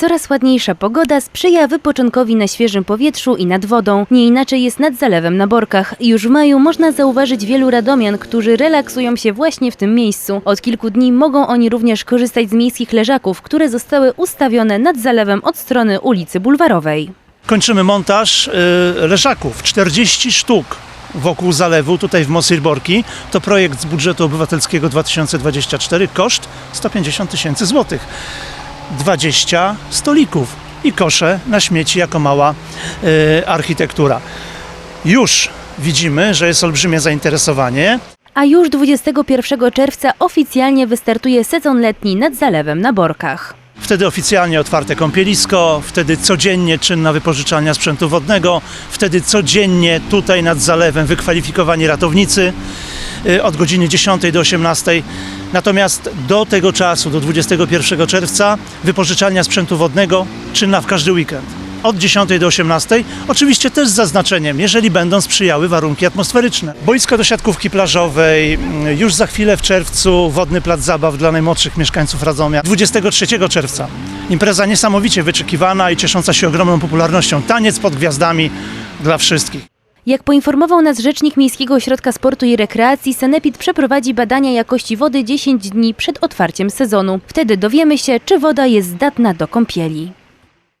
Coraz ładniejsza pogoda sprzyja wypoczynkowi na świeżym powietrzu i nad wodą. Nie inaczej jest nad zalewem na Borkach. Już w maju można zauważyć wielu radomian, którzy relaksują się właśnie w tym miejscu. Od kilku dni mogą oni również korzystać z miejskich leżaków, które zostały ustawione nad zalewem od strony ulicy Bulwarowej. Kończymy montaż y, leżaków, 40 sztuk wokół zalewu, tutaj w Mosyrborki. To projekt z budżetu obywatelskiego 2024, koszt 150 tysięcy złotych. 20 stolików i kosze na śmieci jako mała y, architektura. Już widzimy, że jest olbrzymie zainteresowanie. A już 21 czerwca oficjalnie wystartuje sezon letni nad zalewem na Borkach. Wtedy oficjalnie otwarte kąpielisko, wtedy codziennie czynna wypożyczalnia sprzętu wodnego, wtedy codziennie tutaj nad zalewem wykwalifikowani ratownicy y, od godziny 10 do 18. Natomiast do tego czasu, do 21 czerwca, wypożyczalnia sprzętu wodnego czynna w każdy weekend. Od 10 do 18, oczywiście też z zaznaczeniem, jeżeli będą sprzyjały warunki atmosferyczne. Boisko do siatkówki plażowej, mm, już za chwilę w czerwcu wodny plac zabaw dla najmłodszych mieszkańców Radomia. 23 czerwca impreza niesamowicie wyczekiwana i ciesząca się ogromną popularnością. Taniec pod gwiazdami dla wszystkich. Jak poinformował nas rzecznik Miejskiego Ośrodka Sportu i Rekreacji, Sanepid przeprowadzi badania jakości wody 10 dni przed otwarciem sezonu. Wtedy dowiemy się, czy woda jest zdatna do kąpieli.